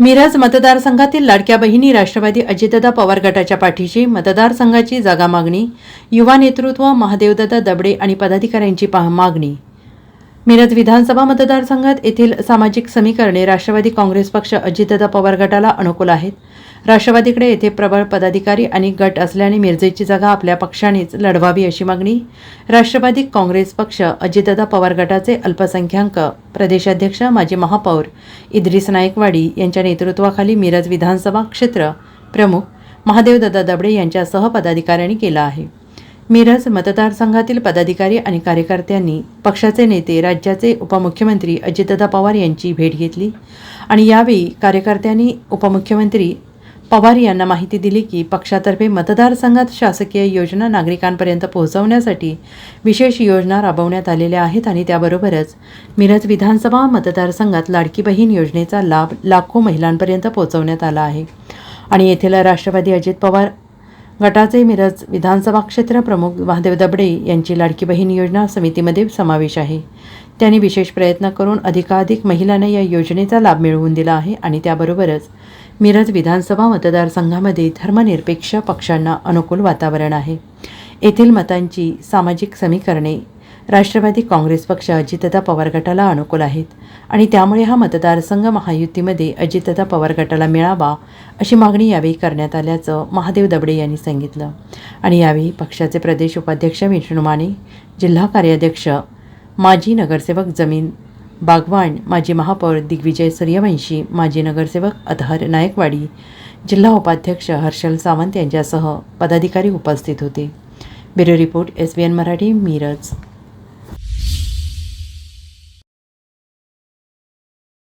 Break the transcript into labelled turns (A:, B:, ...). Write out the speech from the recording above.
A: मिरज मतदारसंघातील लाडक्या बहिणी राष्ट्रवादी अजितदादा पवार गटाच्या पाठीशी मतदारसंघाची जागा मागणी युवा नेतृत्व महादेवदादा दबडे आणि पदाधिकाऱ्यांची पा- मागणी. मिरज विधानसभा मतदारसंघात येथील सामाजिक समीकरणे राष्ट्रवादी काँग्रेस पक्ष अजितदादा पवार गटाला अनुकूल आहेत. राष्ट्रवादीकडे येथे प्रबळ पदाधिकारी आणि गट असल्याने मिरजेची जागा आपल्या पक्षानेच लढवावी अशी मागणी. राष्ट्रवादी काँग्रेस पक्ष अजितदादा पवार गटाचे अल्पसंख्याक प्रदेशाध्यक्ष माजी महापौर इद्रिस नायकवाडी यांच्या नेतृत्वाखाली मिरज विधानसभा क्षेत्र प्रमुख महादेवदादा दबडे यांच्यासह पदाधिकाऱ्यांनी केला आहे. मिरज मतदारसंघातील पदाधिकारी आणि कार्यकर्त्यांनी पक्षाचे नेते राज्याचे उपमुख्यमंत्री अजितदादा पवार यांची भेट घेतली आणि यावेळी कार्यकर्त्यांनी उपमुख्यमंत्री पवार यांना माहिती दिली की पक्षातर्फे मतदारसंघात शासकीय योजना नागरिकांपर्यंत पोहोचवण्यासाठी विशेष योजना राबवण्यात आलेल्या आहेत आणि त्याबरोबरच मिरज विधानसभा मतदारसंघात लाडकी बहीण योजनेचा लाभ लाखो महिलांपर्यंत पोहोचवण्यात आला आहे. आणि येथील राष्ट्रवादी अजित पवार गटाचे मिरज विधानसभा क्षेत्र प्रमुख महादेव दबडे यांची लाडकी बहीण योजना समितीमध्ये समावेश आहे. त्यांनी विशेष प्रयत्न करून अधिकाधिक महिलांना या योजनेचा लाभ मिळवून दिला आहे आणि त्याबरोबरच मिरज विधानसभा मतदारसंघामध्ये धर्मनिरपेक्ष पक्षांना अनुकूल वातावरण आहे. येथील मतांची सामाजिक समीकरणे राष्ट्रवादी काँग्रेस पक्ष अजितदा पवार गटाला अनुकूल आहेत आणि त्यामुळे हा मतदारसंघ महायुतीमध्ये अजितदा पवार गटाला मिळावा अशी मागणी यावेळी करण्यात आल्याचं महादेव दबडे यांनी सांगितलं. आणि यावेळी पक्षाचे प्रदेश उपाध्यक्ष विष्णू माने जिल्हा कार्याध्यक्ष माजी नगरसेवक जमीन बागवान माजी महापौर दिग्विजय सूर्यवंशी माजी नगरसेवक अधहर नायकवाडी जिल्हा उपाध्यक्ष हर्षल सावंत यांच्यासह पदाधिकारी उपस्थित होते. Bureau report S B N Marathi Miraj.